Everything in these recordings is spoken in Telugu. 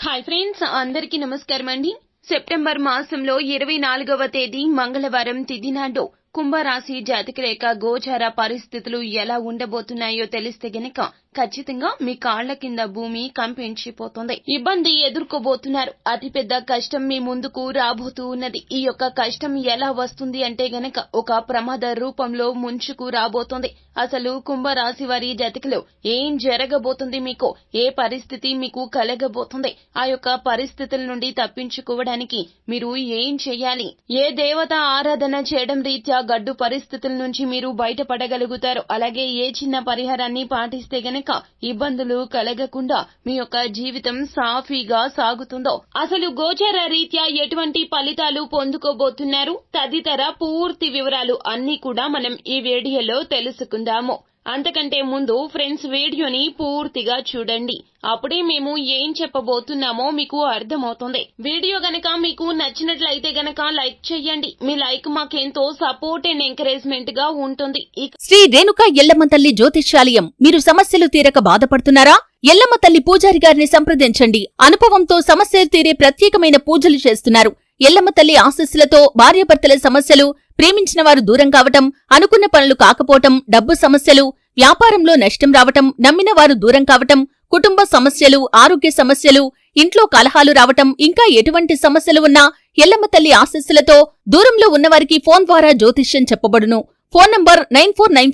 హాయ్ ఫ్రెండ్స్ అందరికీ నమస్కారం అండి. సెప్టెంబర్ మాసంలో ఇరవై నాలుగవ తేదీ మంగళవారం తిథి నాడు కుంభరాశి జాతకరేఖ గోచార పరిస్థితులు ఎలా ఉండబోతున్నాయో తెలిస్తే గనక ఖచ్చితంగా మీ కాళ్ళ కింద భూమి కంపించిపోతుంది. ఇబ్బంది ఎదుర్కోబోతున్నారు. అతిపెద్ద కష్టం మీ ముందుకు రాబోతూ ఉన్నది. ఈ యొక్క కష్టం ఎలా వస్తుంది అంటే గనక ఒక ప్రమాద రూపంలో ముంచుకు రాబోతోంది. అసలు కుంభరాశి వారి జతికిలో ఏం జరగబోతుంది మీకు? ఏ పరిస్థితి మీకు కలగబోతుంది? ఆ యొక్క పరిస్థితుల నుండి తప్పించుకోవడానికి మీరు ఏం చేయాలి? ఏ దేవత ఆరాధన చేయడం రీత్యా గడ్డు పరిస్థితుల నుంచి మీరు బయటపడగలుగుతారు. అలాగే ఏ చిన్న పరిహారాన్ని పాటిస్తే గనక ఇబ్బందులు కలగకుండా మీ యొక్క జీవితం సాఫీగా సాగుతుందో అసలు గోచర రీత్యా ఎటువంటి ఫలితాలు పొందుకోబోతున్నారు? తదితర పూర్తి వివరాలు అన్ని కూడా మనం ఈ వీడియోలో తెలుసుకుందాము. అంతకంటే ముందు ఫ్రెండ్స్ వీడియోని పూర్తిగా చూడండి. అప్పుడే మేము ఏం చెప్పబోతున్నామో మీకు అర్థమవుతుంది. వీడియో గనక మీకు నచ్చినట్లయితే గనక లైక్ చేయండి. మీ లైక్ మాకెంతో సపోర్ట్ అండ్ ఎంకరేజ్మెంట్గా ఉంటుంది. శ్రీ రేణుక ఎల్లమ్మ తల్లి జ్యోతిష్యాలయం మీరు సమస్యలు తీరక బాధపడుతున్నారా? ఎల్లమ్మ తల్లి పూజారి గారిని సంప్రదించండి. అనుభవంతో సమస్యలు తీరే ప్రత్యేకమైన పూజలు చేస్తున్నారు. ఎల్లమ్మ తల్లి ఆశస్సులతో భార్యాభర్తల సమస్యలు ప్రేమించిన వారు దూరం కావటం అనుకున్న పనులు కాకపోవటం డబ్బు సమస్యలు వ్యాపారంలో నష్టం రావటం నమ్మిన వారు దూరం కావటం కుటుంబ సమస్యలు ఆరోగ్య సమస్యలు ఇంట్లో కలహాలు రావటం ఇంకా ఎటువంటి సమస్యలు ఉన్నా ఎల్లమ్మ తల్లి ఆశస్సులతో దూరంలో ఉన్నవారికి ఫోన్ ద్వారా జ్యోతిష్యం చెప్పబడును. Phone number nine four nine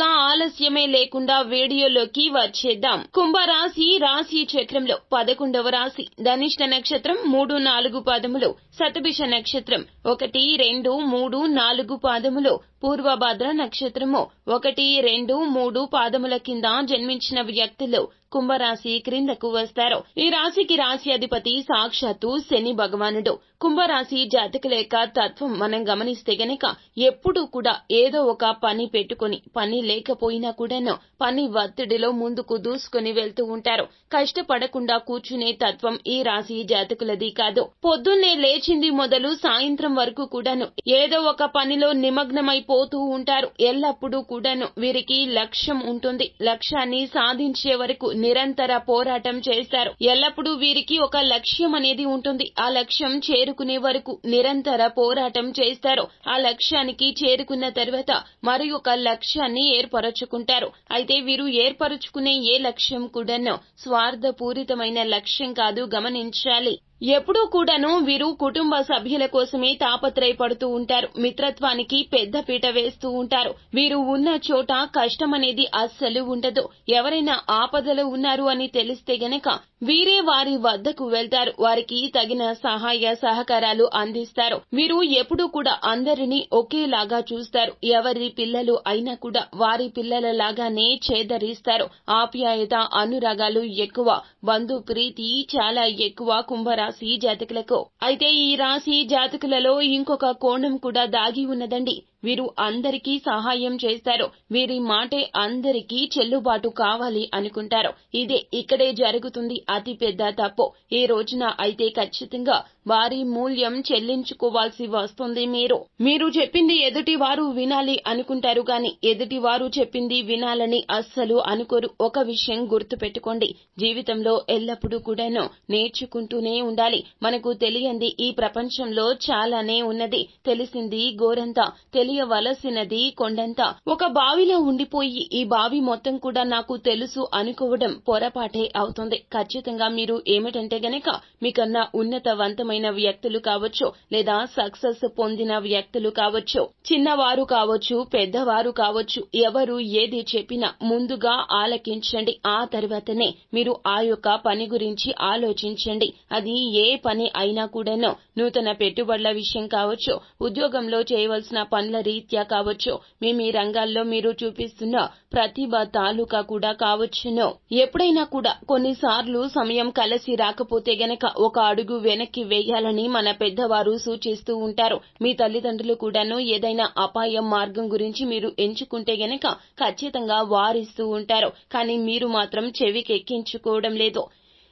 ఇక ఆలస్యమే లేకుండా వీడియోలోకి వచ్చేద్దాం. కుంభరాశి రాశి చక్రంలో పదకొండవ రాశి ధనిష్ట నక్షత్రం మూడు నాలుగు పాదములు సతభిష నక్షత్రం ఒకటి రెండు మూడు నాలుగు పాదములు పూర్వభద్ర నక్షత్రము ఒకటి రెండు మూడు పాదముల కింద జన్మించిన వ్యక్తులు కుంభరాశి క్రిందకు వస్తారు. ఈ రాశికి రాశి అధిపతి సాక్షాత్తు శని భగవానుడు. కుంభరాశి జాతకులేక తత్వం మనం గమనిస్తే గనక ఎప్పుడూ కూడా ఏదో ఒక పని పెట్టుకుని పని లేకపోయినా కూడాను పని ఒత్తిడిలో ముందుకు దూసుకుని వెళ్తూ ఉంటారు. కష్టపడకుండా కూర్చునే తత్వం ఈ రాశి జాతకులది కాదు. పొద్దున్నే లేచింది మొదలు సాయంత్రం వరకు కూడాను ఏదో ఒక పనిలో నిమగ్నమైపోతూ ఉంటారు. ఎల్లప్పుడూ కూడాను వీరికి లక్ష్యం ఉంటుంది. లక్ష్యాన్ని సాధించే వరకు నిరంతర పోరాటం చేస్తారు. ఎల్లప్పుడూ వీరికి ఒక లక్ష్యం అనేది ఉంటుంది. ఆ లక్ష్యం చేరుకునే వరకు నిరంతర పోరాటం చేస్తారు. ఆ లక్ష్యానికి చేరుకున్న తర్వాత మరి ఒక లక్ష్యాన్ని ఏర్పరచుకుంటారు. అయితే వీరు ఏర్పరచుకునే ఏ లక్ష్యం కూడాను స్వార్థపూరితమైన లక్ష్యం కాదు గమనించాలి. ఎప్పుడూ కూడాను వీరు కుటుంబ సభ్యుల కోసమే తాపత్రయపడుతూ ఉంటారు. మిత్రత్వానికి పెద్ద పీట వేస్తూ ఉంటారు. వీరు ఉన్న చోట కష్టం అనేది అస్సలు ఉండదు. ఎవరైనా ఆపదలో ఉన్నారు అని తెలిస్తే గనక వీరే వారి వద్దకు వెళ్తారు. వారికి తగిన సహాయ సహకారాలు అందిస్తారు. వీరు ఎప్పుడూ కూడా అందరినీ ఒకేలాగా చూస్తారు. ఎవరి పిల్లలు అయినా కూడా వారి పిల్లల లాగానే చేదరిస్తారు. ఆప్యాయత అనురాగాలు ఎక్కువ. బంధు ప్రీతి చాలా ఎక్కువ. రాశి జాతకులకు. అయితే ఈ రాశి జాతకులలో ఇంకొక కోణం కూడా దాగి ఉన్నదండి. వీరు అందరికీ సహాయం చేస్తారు. వీరి మాటే అందరికీ చెల్లుబాటు కావాలి అనుకుంటారు. ఇదే ఇక్కడే జరుగుతుంది అతి పెద్ద తప్పు. ఈ రోజున అయితే ఖచ్చితంగా వారి మూల్యం చెల్లించుకోవాల్సి వస్తుంది మీరు. మీరు చెప్పింది ఎదుటి వారు వినాలి అనుకుంటారు గాని ఎదుటి వారు చెప్పింది వినాలని అస్సలు అనుకోరు. ఒక విషయం గుర్తు పెట్టుకోండి జీవితంలో ఎల్లప్పుడూ కూడాను నేర్చుకుంటూనే ఉండాలి. మనకు తెలియంది ఈ ప్రపంచంలో చాలానే ఉన్నది. తెలిసింది గోరంతా తెలియవలసినది కొండంత. ఒక బావిలో ఉండిపోయి ఈ బావి మొత్తం కూడా నాకు తెలుసు అనుకోవడం పొరపాటే అవుతుంది. ఖచ్చితంగా మీరు ఏమిటంటే గనక మీకన్నా ఉన్నతవంతమైన వ్యక్తులు కావచ్చు లేదా సక్సెస్ పొందిన వ్యక్తులు కావచ్చు చిన్నవారు కావచ్చు పెద్దవారు కావచ్చు ఎవరు ఏది చెప్పినా ముందుగా ఆలకించండి. ఆ తర్వాతనే మీరు ఆ యొక్క పని గురించి ఆలోచించండి. అది ఏ పని అయినా కూడాను నూతన పెట్టుబడుల విషయం కావచ్చు ఉద్యోగంలో చేయవలసిన పనుల రీత్యా కావచ్చు మీ మీ రంగాల్లో మీరు చూపిస్తున్న ప్రతిభ తాలూకా కూడా కావచ్చును. ఎప్పుడైనా కూడా కొన్నిసార్లు సమయం కలిసి రాకపోతే గనక ఒక అడుగు వెనక్కి చేయాలని మన పెద్దవారు సూచిస్తూ ఉంటారు. మీ తల్లిదండ్రులు కూడాను ఏదైనా అపాయం మార్గం గురించి మీరు ఎంచుకుంటే గనక ఖచ్చితంగా వారిస్తూ ఉంటారు. కానీ మీరు మాత్రం చెవికెక్కించుకోవడం లేదు.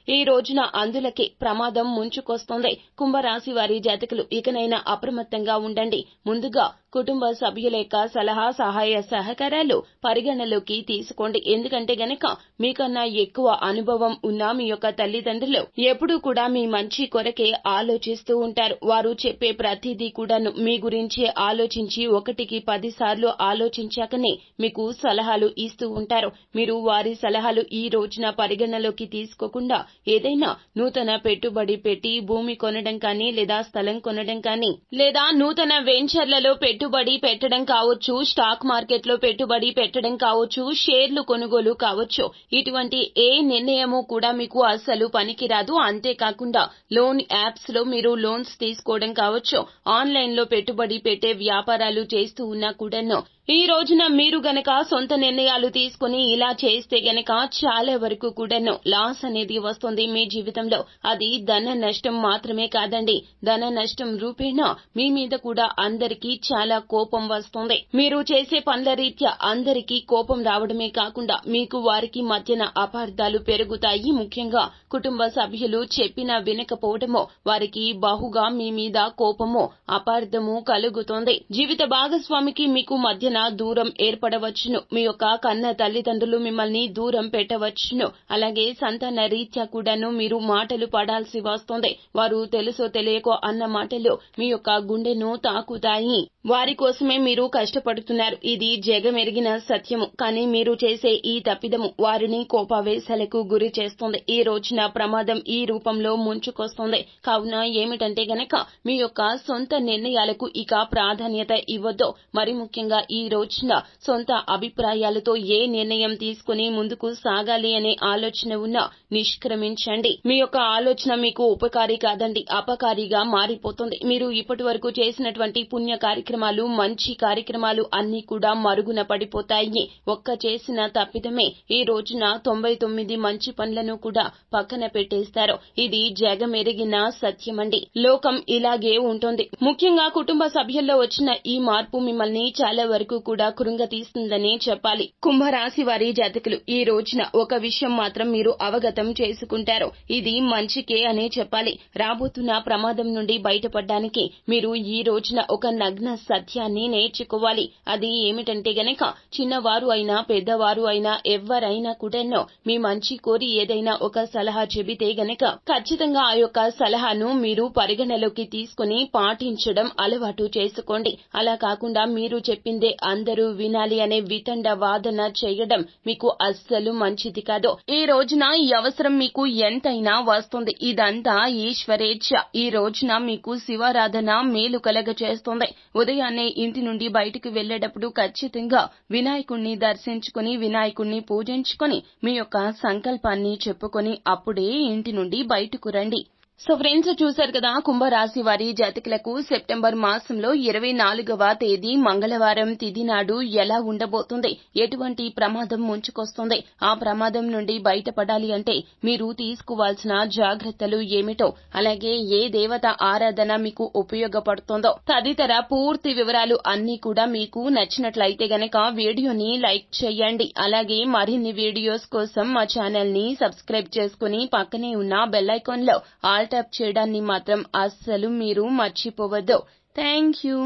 ఈ రోజున అందులకే ప్రమాదం ముంచుకొస్తోంది. కుంభరాశి వారి జాతకులు ఇకనైనా అప్రమత్తంగా ఉండండి. ముందుగా కుటుంబ సభ్యుల యొక్క సలహా సహాయ సహకారాలు పరిగణలోకి తీసుకోండి. ఎందుకంటే గనక మీకన్నా ఎక్కువ అనుభవం ఉన్న మీ యొక్క తల్లిదండ్రులు ఎప్పుడూ కూడా మీ మంచి కొరకే ఆలోచిస్తూ ఉంటారు. వారు చెప్పే ప్రతిదీ కూడాను మీ గురించి ఆలోచించి ఒకటికి పది సార్లు ఆలోచించాకనే మీకు సలహాలు ఇస్తూ ఉంటారు. మీరు వారి సలహాలు ఈ రోజున పరిగణలోకి తీసుకోకుండా ఏదైనా నూతన పెట్టుబడి పెట్టి భూమి కొనడం కానీ లేదా స్థలం కొనడం కానీ లేదా నూతన వెంచర్లలో పెట్టి పెట్టుబడి పెట్టడం కావచ్చు స్టాక్ మార్కెట్లో పెట్టుబడి పెట్టడం కావచ్చు షేర్లు కొనుగోలు కావచ్చు. ఇటువంటి ఏ నిర్ణయము కూడా మీకు అస్సలు పనికిరాదు. అంతేకాకుండా లోన్ యాప్స్లో మీరు లోన్స్ తీసుకోవడం కావచ్చు. ఆన్లైన్లో పెట్టుబడి పెట్టే వ్యాపారాలు చేస్తూ ఉన్నా కూడాను ఈ రోజున మీరు గనక సొంత నిర్ణయాలు తీసుకుని ఇలా చేస్తే గనక చాలా వరకు కూడాను లాస్ అనేది వస్తుంది. మీ జీవితంలో అది ధన నష్టం మాత్రమే కాదండి. ధన నష్టం రూపేణా మీ మీద కూడా అందరికీ చాలా కోపం వస్తుంది. మీరు చేసే పనుల రీత్యా అందరికీ కోపం రావడమే కాకుండా మీకు వారికి మధ్యన అపార్థాలు పెరుగుతాయి. ముఖ్యంగా కుటుంబ సభ్యులు చెప్పినా వినకపోవడమో వారికి బహుగా మీ మీద కోపము అపార్థము కలుగుతుంది. జీవిత భాగస్వామికి మీకు మధ్యన దూరం ఏర్పడవచ్చును. మీ యొక్క కన్న తల్లిదండ్రులు మిమ్మల్ని దూరం పెట్టవచ్చును. అలాగే సంతాన రీత్యా కూడాను మీరు మాటలు పడాల్సి వస్తుంది. వారు తెలుసో తెలియకో అన్న మాటలు మీ యొక్క గుండెను తాకుతాయి. వారి కోసమే మీరు కష్టపడుతున్నారు. ఇది జగమెరిగిన సత్యము. కానీ మీరు చేసే ఈ తప్పిదము వారిని కోపావేశాలకు గురి చేస్తుంది. ఈ రోజున ప్రమాదం ఈ రూపంలో ముంచుకొస్తుంది. కావున ఏమిటంటే గనక మీ యొక్క సొంత నిర్ణయాలకు ఇక ప్రాధాన్యత ఇవ్వద్దు. మరి ముఖ్యంగా ఈ ఈ రోజున సొంత అభిప్రాయాలతో ఏ నిర్ణయం తీసుకుని ముందుకు సాగాలి అనే ఆలోచన ఉన్నా నిష్క్రమించండి. మీ యొక్క ఆలోచన మీకు ఉపకారి కాదండి అపకారిగా మారిపోతుంది. మీరు ఇప్పటి వరకు చేసినటువంటి పుణ్య కార్యక్రమాలు మంచి కార్యక్రమాలు అన్ని కూడా మరుగున పడిపోతాయి. ఒక్క చేసిన తప్పిదమే. ఈ రోజున తొంభై తొమ్మిది మంచి పనులను కూడా పక్కన పెట్టేస్తారు. ఇది జగమెరిగిన సత్యమండి. లోకం ఇలాగే ఉంటుంది. ముఖ్యంగా కుటుంబ సభ్యుల్లో వచ్చిన ఈ మార్పు మిమ్మల్ని చాలా వరకు కూడా కృంగతీస్తుందనే చెప్పాలి. కుంభరాశి వారి జాతకులు ఈ రోజున ఒక విషయం మాత్రం మీరు అవగతం చేసుకుంటారు. ఇది మంచికే అనే చెప్పాలి. రాబోతున్న ప్రమాదం నుండి బయటపడడానికి మీరు ఈ రోజున ఒక నగ్న సత్యాన్ని నేర్చుకోవాలి. అది ఏమిటంటే గనక చిన్నవారు అయినా పెద్దవారు అయినా ఎవ్వరైనా కూడానో మీ మంచి కోరి ఏదైనా ఒక సలహా చెబితే గనక ఖచ్చితంగా ఆ యొక్క సలహాను మీరు పరిగణలోకి తీసుకుని పాటించడం అలవాటు చేసుకోండి. అలా కాకుండా మీరు చెప్పిందే అందరూ వినాలి అనే వితండ వాదన చేయడం మీకు అస్సలు మంచిది కాదు. ఈ రోజున ఈ అవసరం మీకు ఎంతైనా వస్తుంది. ఇదంతా ఈశ్వరేచ్ఛ ఈ రోజున మీకు శివారాధన మేలు కలగ చేస్తుంది ఉదయాన్నే ఇంటి నుండి బయటికి వెళ్ళేటప్పుడు ఖచ్చితంగా వినాయకుణ్ణి దర్శించుకుని వినాయకుణ్ణి పూజించుకొని మీ యొక్క సంకల్పాన్ని చెప్పుకొని అప్పుడే ఇంటి నుండి బయటకు రండి. సో ఫ్రెండ్స్ చూశారు కదా కుంభరాశి వారి జాతకులకు సెప్టెంబర్ మాసంలో ఇరవై నాలుగవ తేదీ మంగళవారం తిథి నాడు ఎలా ఉండబోతుంది? ఎటువంటి ప్రమాదం ముంచుకొస్తుంది? ఆ ప్రమాదం నుండి బయటపడాలి అంటే మీరు తీసుకోవాల్సిన జాగ్రత్తలు ఏమిటో అలాగే ఏ దేవత ఆరాధన మీకు ఉపయోగపడుతుందో తదితర పూర్తి వివరాలు అన్ని కూడా మీకు నచ్చినట్లయితే గనక వీడియోని లైక్ చేయండి. అలాగే మరిన్ని వీడియోస్ కోసం మా ఛానల్ని సబ్స్క్రైబ్ చేసుకుని పక్కనే ఉన్న బెల్ ఐకాన్లో ఆల్ ట్యాప్ చేయడాన్ని మాత్రం అస్సలు మీరు మర్చిపోవద్దు. Thank you.